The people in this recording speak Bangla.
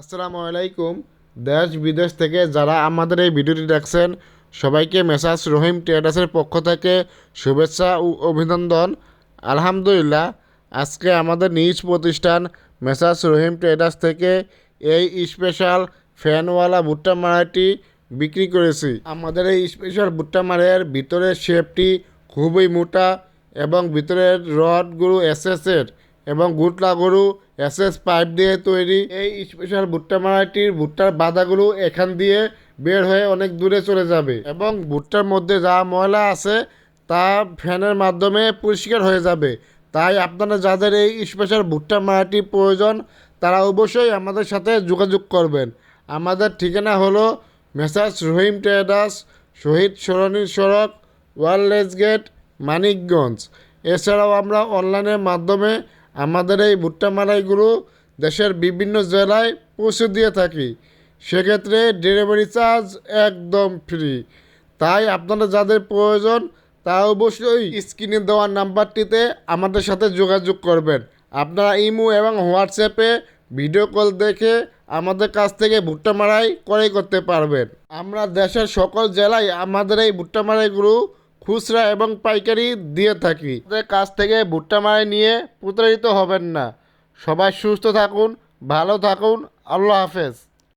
আসসালামু আলাইকুম। দেশ বিদেশ থেকে যারা আমাদের এই ভিডিওটি দেখছেন, সবাইকে মেসাজ রহিম ট্রেডার্সের পক্ষ থেকে শুভেচ্ছা ও অভিনন্দন। আলহামদুলিল্লাহ, আজকে আমাদের নিজ প্রতিষ্ঠান মেসাজ রহিম ট্রেডার্স থেকে এই স্পেশাল ফ্যানওয়ালা ভুট্টা মারাটি বিক্রি করেছি। আমাদের এই স্পেশাল ভুট্টা মারের ভিতরের শেপটি খুবই মোটা এবং ভিতরের রডগুলো এসএসের। এবং গুটলা গরু, এসএস পাইপ দিয়ে তৈরি। এই স্পেশাল ভুট্টা মারাটির ভুট্টার বাধাগুলো এখান দিয়ে বের হয়ে অনেক দূরে চলে যাবে এবং ভুট্টার মধ্যে যা ময়লা আছে তা ফ্যানের মাধ্যমে পরিষ্কার হয়ে যাবে। তাই আপনারা যাদের এই স্পেশাল ভুট্টা মারাটি প্রয়োজন, তারা অবশ্যই আমাদের সাথে যোগাযোগ করবেন। আমাদের ঠিকানা হলো মেসাজ রহিম ট্রেডার্স, শহীদ সরণী সড়ক, ওয়ারলেস গেট, মানিকগঞ্জ। এছাড়াও আমরা অনলাইনের মাধ্যমে আমাদের এই ভুট্টা মালাইগুলো দেশের বিভিন্ন জেলায় পৌঁছে দিয়ে থাকি। সেক্ষেত্রে ডেলিভারি চার্জ একদম ফ্রি তাই আপনারা যাদের প্রয়োজন তা অবশ্যই স্ক্রিনে দেওয়া নাম্বারটিতে আমাদের সাথে যোগাযোগ করবেন। আপনারা ইমো এবং হোয়াটসঅ্যাপে ভিডিও কল দেখে আমাদের কাছ থেকে ভুট্টা মারাই ক্রয় করতে পারবেন। আমরা দেশের সকল জেলায় আমাদের এই ভুট্টা মারাইগুলো খুচরা এবং পাইকারি দিয়ে থাকি। তাদের কাছ থেকে ভুট্টা মারাই নিয়ে প্রতারিত হবেন না। সবাই সুস্থ থাকুন, ভালো থাকুন, আল্লাহ হাফেজ।